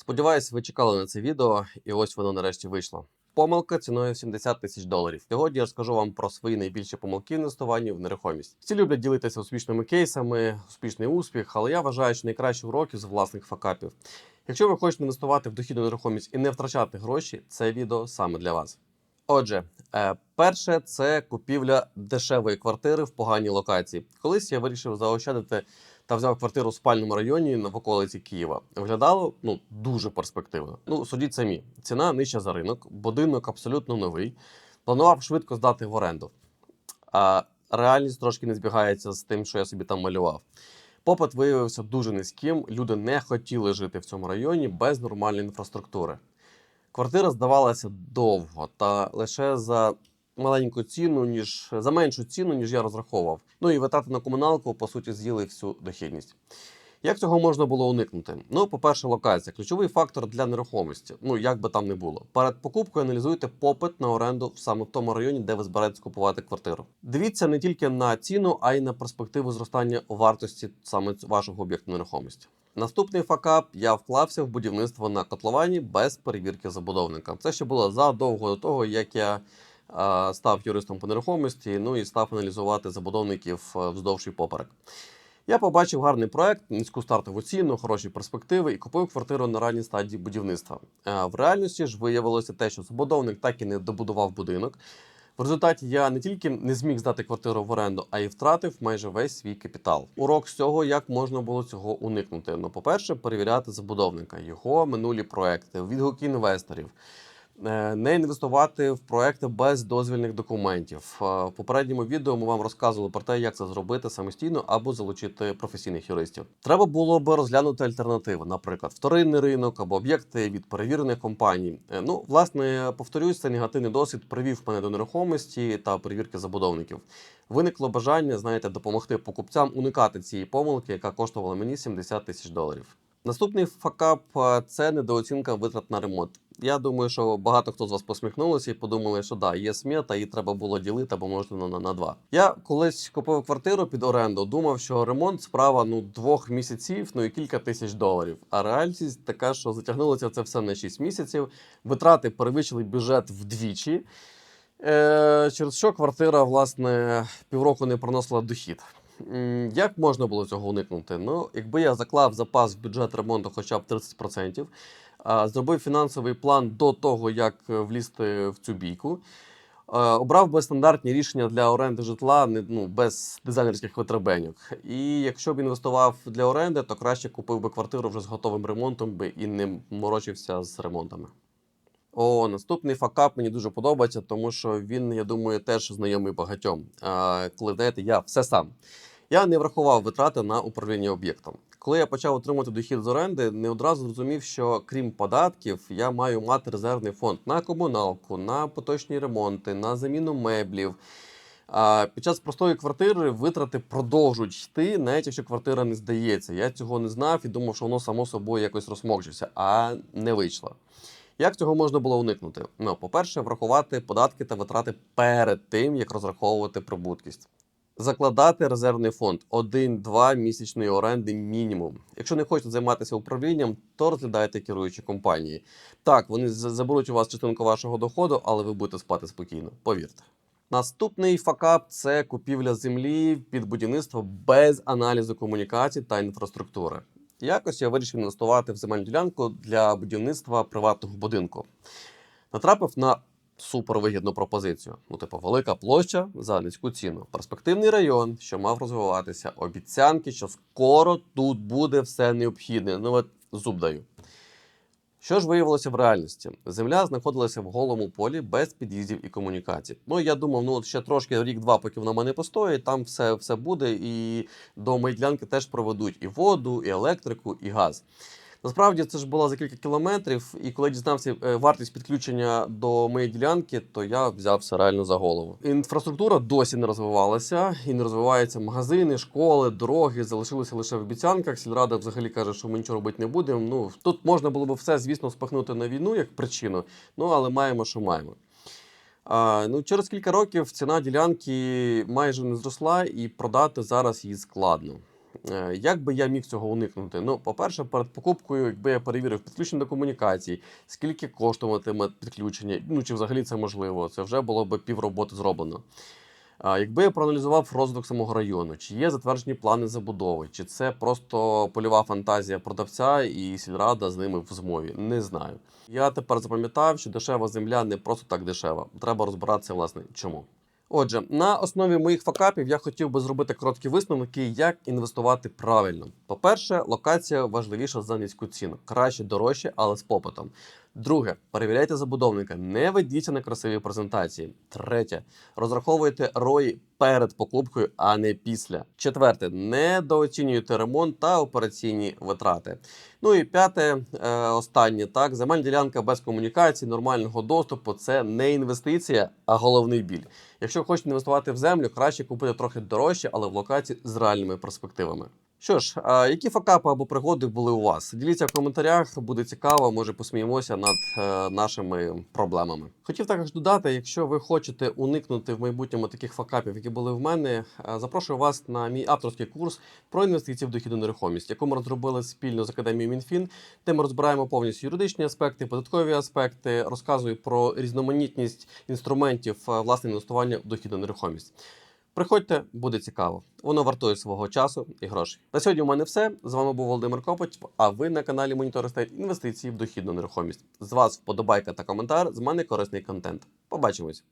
Сподіваюсь, ви чекали на це відео, і ось воно нарешті вийшло. Помилка ціною 70 тисяч доларів. Сьогодні я розкажу вам про свої найбільші помилки в в нерухомість. Всі люблять ділитися успішними кейсами, успішний успіх, але я вважаю, що найкращі уроки з власних факапів. Якщо ви хочете інвестувати в дохідну нерухомість і не втрачати гроші, це відео саме для вас. Отже, е, перше це купівля дешевої квартири в поганій локації. Колись я вирішив заощадити та взяв квартиру в спальному районі в околиці Києва. Виглядало ну дуже перспективно. Ну судіть самі, ціна нижча за ринок, будинок абсолютно новий. Планував швидко здати в оренду. А реальність трошки не збігається з тим, що я собі там малював. Попит виявився дуже низьким. Люди не хотіли жити в цьому районі без нормальної інфраструктури. Квартира здавалася довго та лише за маленьку ціну, ніж за меншу ціну, ніж я розраховував. Ну і витрати на комуналку, по суті, з'їли всю дохідність. Як цього можна було уникнути? Ну, по-перше, локація ключовий фактор для нерухомості. Ну як би там не було. Перед покупкою аналізуйте попит на оренду саме в тому районі, де ви збираєтесь купувати квартиру. Дивіться не тільки на ціну, а й на перспективу зростання вартості саме вашого об'єкту нерухомості. Наступний факап я вклався в будівництво на котловані без перевірки забудовника. Це ще було задовго до того, як я е, став юристом по нерухомості, ну і став аналізувати забудовників е, вздовж і поперек. Я побачив гарний проект, низьку стартову ціну, хороші перспективи і купив квартиру на ранній стадії будівництва. Е, В реальності ж виявилося те, що забудовник так і не добудував будинок. В результаті я не тільки не зміг здати квартиру в оренду, а й втратив майже весь свій капітал. Урок з цього, як можна було цього уникнути. Ну, по-перше, перевіряти забудовника, його минулі проекти, відгуки інвесторів. Е, Не інвестувати в проекти без дозвільних документів. Е, В попередньому відео ми вам розказували про те, як це зробити самостійно або залучити професійних юристів. Треба було би розглянути альтернативи, наприклад, вторинний ринок або об'єкти від перевірених компаній. Е, Ну, власне, повторюсь, цей негативний досвід привів мене до нерухомості та перевірки забудовників. Виникло бажання, знаєте, допомогти покупцям уникати цієї помилки, яка коштувала мені 70 тисяч доларів. Наступний факап це недооцінка витрат на ремонт. Я думаю, що багато хто з вас посміхнулися і подумали, що да, є смета, її треба було ділити або можна на, на, два. Я колись купив квартиру під оренду, думав, що ремонт справа ну двох місяців, ну і кілька тисяч доларів. А реальність така, що затягнулося це все на 6 місяців. Витрати перевищили бюджет вдвічі. Е, через що квартира, власне, півроку не приносила дохід. Як можна було цього уникнути? Ну, якби я заклав запас в бюджет ремонту хоча б 30%, зробив фінансовий план до того, як е, влізти в цю бійку. е, Обрав би стандартні рішення для оренди житла ну, без дизайнерських витребеньок. І якщо б інвестував для оренди, то краще купив би квартиру вже з готовим ремонтом би і не морочився з ремонтами. О, наступний факап мені дуже подобається, тому що він, я думаю, теж знайомий багатьом. А, коли знаєте, я все сам. Я не врахував витрати на управління об'єктом. Коли я почав отримати дохід з оренди, не одразу зрозумів, що крім податків, я маю мати резервний фонд на комуналку, на поточні ремонти, на заміну меблів. А під час простої квартири витрати продовжують йти, навіть якщо квартира не здається. Я цього не знав і думав, що воно само собою якось розмокчиться, а не вийшло. Як цього можна було уникнути? Ну, по-перше, врахувати податки та витрати перед тим, як розраховувати прибуткість. Закладати резервний фонд 1-2 місячної оренди мінімум. Якщо не хочете займатися управлінням, то розглядайте керуючі компанії. Так, вони заберуть у вас частинку вашого доходу, але ви будете спати спокійно, повірте. Наступний факап це купівля землі під будівництво без аналізу комунікацій та інфраструктури. Якось я вирішив інвестувати в земельну ділянку для будівництва приватного будинку. Натрапив на супервигідну пропозицію. Ну, типу, велика площа за низьку ціну. Перспективний район, що мав розвиватися, обіцянки, що скоро тут буде все необхідне. Ну, от зуб даю. Що ж виявилося в реальності? Земля знаходилася в голому полі без під'їздів і комунікацій. Ну я думав, ну от ще трошки рік-два, поки вона мене постоїть, там все, все буде, і до майдлянки теж проведуть і воду, і електрику, і газ. Насправді це ж було за кілька кілометрів, і коли дізнався е, вартість підключення до моєї ділянки, то я взявся реально за голову. Інфраструктура досі не розвивалася і не розвиваються магазини, школи, дороги залишилися лише в обіцянках. Сільрада взагалі каже, що ми нічого робити не будемо. Ну тут можна було б все, звісно, спихнути на війну як причину, ну але маємо, що маємо. А, ну, через кілька років ціна ділянки майже не зросла, і продати зараз її складно. Е, Як би я міг цього уникнути? Ну, по-перше, перед покупкою, якби я перевірив підключення до комунікацій, скільки коштуватиме підключення, ну чи взагалі це можливо, це вже було б півроботи зроблено. Якби я проаналізував розвиток самого району, чи є затверджені плани забудови, чи це просто польова фантазія продавця і сільрада з ними в змові, не знаю. Я тепер запам'ятав, що дешева земля не просто так дешева. Треба розбиратися, власне, чому. Отже, на основі моїх факапів я хотів би зробити короткі висновки, як інвестувати правильно. По-перше, локація важливіша за низьку ціну. Краще дорожче, але з попитом. Друге, перевіряйте забудовника, не ведіться на красиві презентації. Третє, розраховуйте рої перед покупкою, а не після. Четверте, недооцінюйте ремонт та операційні витрати. Ну і п'яте, е, останнє так, земельна ділянка без комунікацій, нормального доступу це не інвестиція, а головний біль. Якщо хочете інвестувати в землю, краще купити трохи дорожче, але в локації з реальними перспективами. Що ж, а які факапи або пригоди були у вас? Діліться в коментарях, буде цікаво, може посміємося над е, нашими проблемами. Хотів також додати, якщо ви хочете уникнути в майбутньому таких факапів, які були в мене, е, запрошую вас на мій авторський курс про інвестиції в дохідну нерухомість, яку ми розробили спільно з академією МінФін, де ми розбираємо повністю юридичні аспекти, податкові аспекти, розказую про різноманітність інструментів е, власне інвестування в дохідну нерухомість. Приходьте, буде цікаво. Воно вартує свого часу і грошей. На сьогодні у мене все. З вами був Володимир Копоть. А ви на каналі Монітор Стейт інвестиції в дохідну нерухомість. З вас вподобайка та коментар. З мене корисний контент. Побачимось.